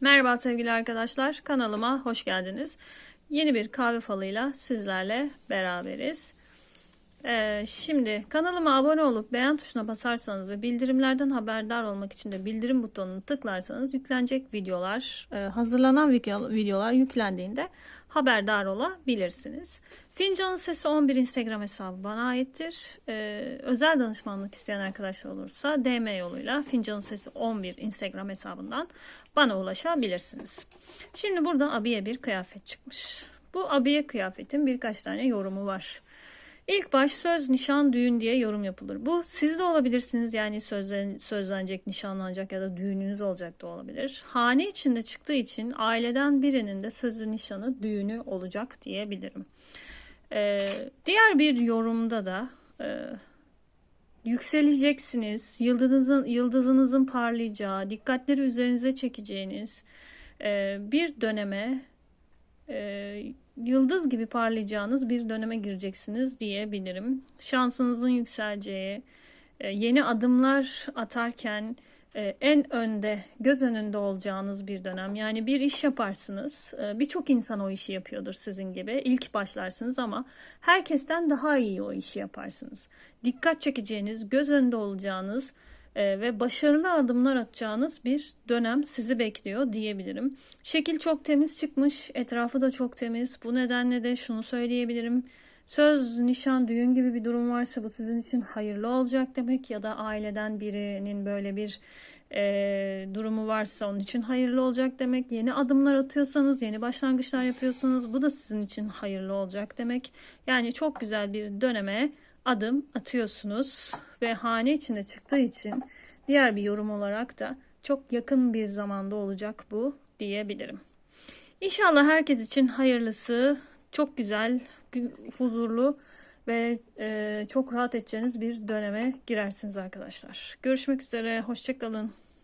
Merhaba sevgili arkadaşlar, kanalıma hoş geldiniz. Yeni bir kahve falıyla sizlerle beraberiz. Ee, şimdi kanalıma abone olup beğen tuşuna basarsanız ve bildirimlerden haberdar olmak için de bildirim butonunu tıklarsanız yüklenecek videolar, e, hazırlanan video- videolar yüklendiğinde haberdar olabilirsiniz. Fincanın Sesi 11 Instagram hesabı bana aittir. Ee, özel danışmanlık isteyen arkadaşlar olursa DM yoluyla Fincanın Sesi 11 Instagram hesabından bana ulaşabilirsiniz. Şimdi burada abiye bir kıyafet çıkmış. Bu abiye kıyafetin birkaç tane yorumu var. İlk baş söz, nişan, düğün diye yorum yapılır. Bu siz de olabilirsiniz. Yani sözlen, sözlenecek, nişanlanacak ya da düğününüz olacak da olabilir. Hane içinde çıktığı için aileden birinin de sözü, nişanı, düğünü olacak diyebilirim. Ee, diğer bir yorumda da e, yükseleceksiniz. Yıldızınızın, yıldızınızın parlayacağı, dikkatleri üzerinize çekeceğiniz e, bir döneme e, yıldız gibi parlayacağınız bir döneme gireceksiniz diyebilirim. Şansınızın yükseleceği, e, yeni adımlar atarken e, en önde, göz önünde olacağınız bir dönem. Yani bir iş yaparsınız. E, Birçok insan o işi yapıyordur sizin gibi. İlk başlarsınız ama herkesten daha iyi o işi yaparsınız. Dikkat çekeceğiniz, göz önünde olacağınız ve başarılı adımlar atacağınız bir dönem sizi bekliyor diyebilirim. Şekil çok temiz çıkmış, etrafı da çok temiz. Bu nedenle de şunu söyleyebilirim. Söz, nişan, düğün gibi bir durum varsa bu sizin için hayırlı olacak demek ya da aileden birinin böyle bir e, durumu varsa onun için hayırlı olacak demek. Yeni adımlar atıyorsanız, yeni başlangıçlar yapıyorsanız bu da sizin için hayırlı olacak demek. Yani çok güzel bir döneme adım atıyorsunuz ve hane içinde çıktığı için diğer bir yorum olarak da çok yakın bir zamanda olacak bu diyebilirim. İnşallah herkes için hayırlısı, çok güzel, gü- huzurlu ve e, çok rahat edeceğiniz bir döneme girersiniz arkadaşlar. Görüşmek üzere, hoşçakalın.